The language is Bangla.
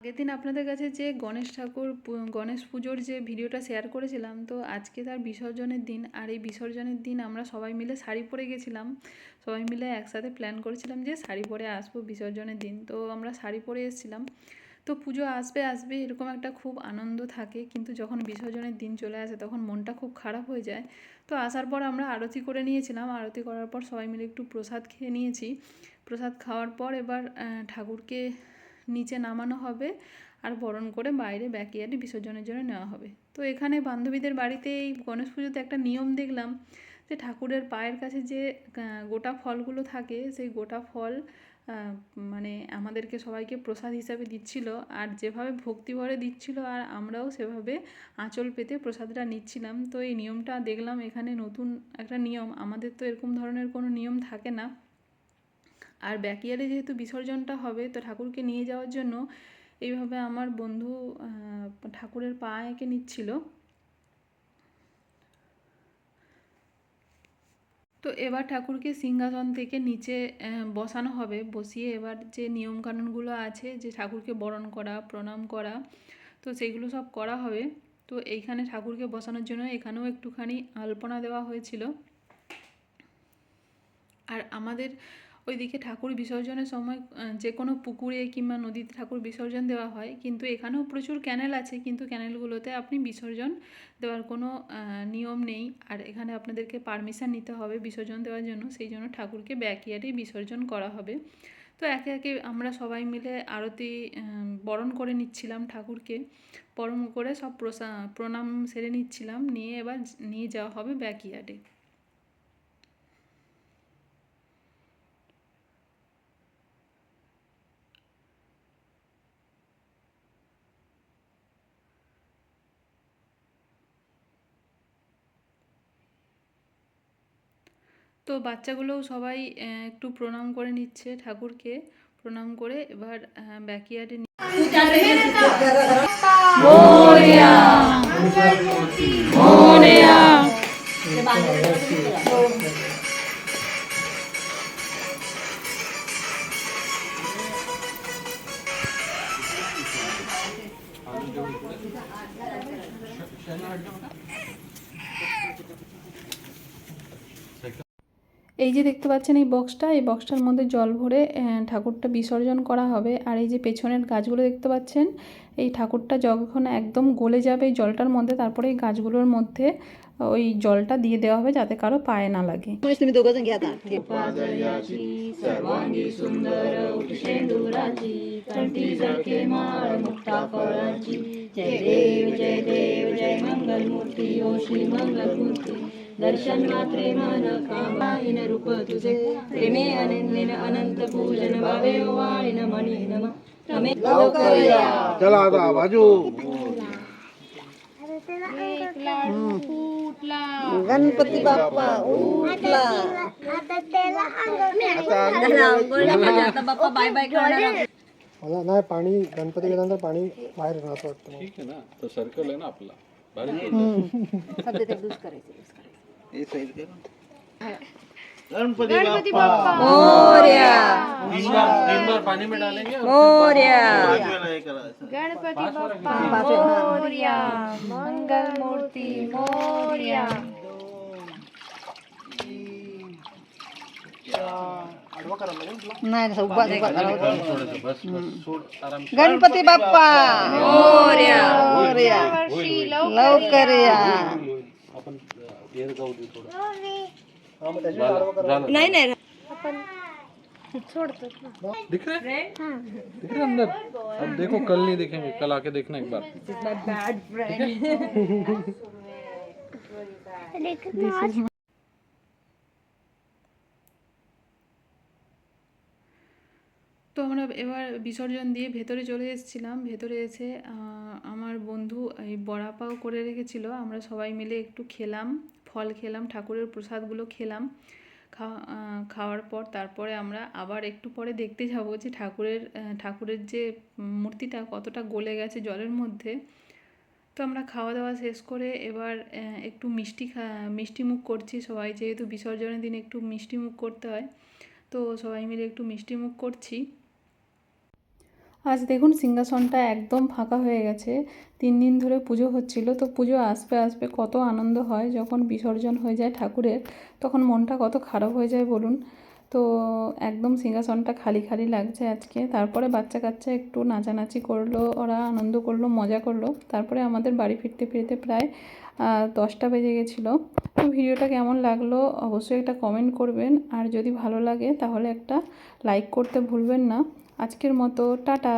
আগের দিন আপনাদের কাছে যে গণেশ ঠাকুর গণেশ পুজোর যে ভিডিওটা শেয়ার করেছিলাম, তো আজকে তার বিসর্জনের দিন। আর এই বিসর্জনের দিন আমরা সবাই মিলে শাড়ি পরে গেছিলাম। সবাই মিলে একসাথে প্ল্যান করেছিলাম যে শাড়ি পরে আসব বিসর্জনের দিন। তো আমরা শাড়ি পরে এসেছিলাম। তো পুজো আসবে আসবে এরকম একটা খুব আনন্দ থাকে। কিন্তু যখন বিসর্জনের দিন চলে আসে, তখন মনটা খুব খারাপ হয়ে যায়। তো আসার পর আমরা আরতি করে নিয়েছিলাম। আরতি করার পর সবাই মিলে একটু প্রসাদ খেয়ে নিয়েছি। প্রসাদ খাওয়ার পর এবার ঠাকুরকে নিচে নামানো হবে আর বরণ করে বাইরে ব্যাকিয়ার্ডে বিসর্জনের জন্য নেওয়া হবে। তো এখানে বান্ধবীদের বাড়িতে এই গণেশ পুজোতে একটা নিয়ম দেখলাম যে ঠাকুরের পায়ের কাছে যে গোটা ফলগুলো থাকে, সেই গোটা ফল মানে আমাদেরকে সবাইকে প্রসাদ হিসাবে দিচ্ছিল আর যেভাবে ভক্তি ভরে দিচ্ছিল আর আমরাও সেভাবে আঁচল পেতে প্রসাদটা নিচ্ছিলাম। তো এই নিয়মটা দেখলাম এখানে নতুন একটা নিয়ম। আমাদের তো এরকম ধরনের কোনো নিয়ম থাকে না। আর ব্যাকিয়ারে যেহেতু বিসর্জনটা হবে, তো ঠাকুরকে নিয়ে যাওয়ার জন্য এইভাবে আমার বন্ধু ঠাকুরের পা এঁকে নিচ্ছিল। তো এবার ঠাকুরকে সিংহাসন থেকে নিচে বসানো হবে। বসিয়ে এবার যে নিয়মকানুনগুলো আছে, যে ঠাকুরকে বরণ করা, প্রণাম করা, তো সেগুলো সব করা হবে। তো এইখানে ঠাকুরকে বসানোর জন্য এখানেও একটুখানি আলপনা দেওয়া হয়েছিল। আর আমাদের ওইদিকে ঠাকুর বিসর্জনের সময় যে কোনো পুকুরে কিংবা নদীতে ঠাকুর বিসর্জন দেওয়া হয়। কিন্তু এখানেও প্রচুর ক্যানেল আছে, কিন্তু ক্যানেলগুলোতে আপনি বিসর্জন দেওয়ার কোনো নিয়ম নেই। আর এখানে আপনাদেরকে পারমিশন নিতে হবে বিসর্জন দেওয়ার জন্য। সেই জন্য ঠাকুরকে ব্যাকইয়ার্ডেই বিসর্জন করা হবে। তো একে একে আমরা সবাই মিলে আরতি বরণ করে নিচ্ছিলাম ঠাকুরকে। বরণ করে সব প্রণাম সেরে নিচ্ছিলাম। নিয়ে এবার, নিয়ে যাওয়া হবে ব্যাকইয়ার্ডে তো বাচ্চাগুলোও সবাই একটু প্রণাম করে নিচ্ছে ঠাকুরকে। প্রণাম করে এবার ব্যাকিয়ার্ডে এই যে দেখতে পাচ্ছেন এই বক্সটা এই বক্সটার মধ্যে জল ভরে ঠাকুরটা বিসর্জন করা হবে। আর এই যে পেছনের গাছগুলো দেখতে পাচ্ছেন এই ঠাকুরটা যখন একদম গলে যাবে এই জলটার মধ্যে তারপরে এই গাছগুলোর মধ্যে ওই জলটা দিয়ে দেওয়া হবে যাতে কারও পায়ে না লাগে। জয় দেব জয় দেব জয় ও শ্রী दर्शन मात्रे मन कामाईन रूप तुझे प्रेमे अनन्यन अनंत पूजन भावे वाळीन मणी नम रमे चला आता बाजू गणपती बाप्पा उठला आता बाप्पा बाय बाय करणार मला नाही पाणी गणपती गेल्यानंतर पाणी बाहेर राहतं वाटतं. ठीक आहे ना तो सर्कल आहे ना आपला. गणपति बाप्पा मोरिया पानी में डालेंगे मोरिया गणपति बाप्पा मोरिया मंगल मूर्ति मोरिया नाही उभा गणपती बाप्पा मोर्या लवकर एअर जाऊ दे थोडं झालं, झालं. नाही नाही दिख रहे दिख रहे अंदर अब देखो कल नहीं देखेंगे कल आके देखना एक बार তো আমরা এবার বিসর্জন দিয়ে ভেতরে চলে এসেছিলাম ভেতরে এসে আহ, আমার বন্ধু এই বড়া পাও করে রেখেছিল, আমরা সবাই মিলে একটু খেলাম, ফল খেলাম, ঠাকুরের প্রসাদগুলো খেলাম। খাওয়া খাওয়ার পর তারপরে আমরা আবার একটু পরে দেখতে যাব যে ঠাকুরের ঠাকুরের যে মূর্তিটা কতটা গলে গেছে জলের মধ্যে। তো আমরা খাওয়া দাওয়া শেষ করে এবার একটু মিষ্টি খা, মিষ্টি মুখ করছি সবাই, যেহেতু বিসর্জনের দিন একটু মিষ্টি মুখ করতে হয়, তো সবাই মিলে একটু মিষ্টি মুখ করছি। আজ দেখুন সিংহাসনটা একদম ফাঁকা হয়ে গেছে। তিন দিন ধরে পুজো হচ্ছিল, তো পুজো আসবে আসবে কত আনন্দ হয়। যখন বিসর্জন হয়ে যায় ঠাকুরের, তখন মনটা কত খারাপ হয়ে যায় বলুন। তো একদম সিংহাসনটা খালি খালি লাগছে আজকে। তারপরে বাচ্চা কাচ্চা একটু নাচানাচি করল, ওরা আনন্দ করল, মজা করল। তারপরে আমাদের বাড়ি ফিরতে ফিরতে প্রায় দশটা বেজে গেছিল। তো ভিডিওটা কেমন লাগল অবশ্যই একটা কমেন্ট করবেন। আর যদি ভালো লাগে তাহলে একটা লাইক করতে ভুলবেন না। আজকের মতো টাটা।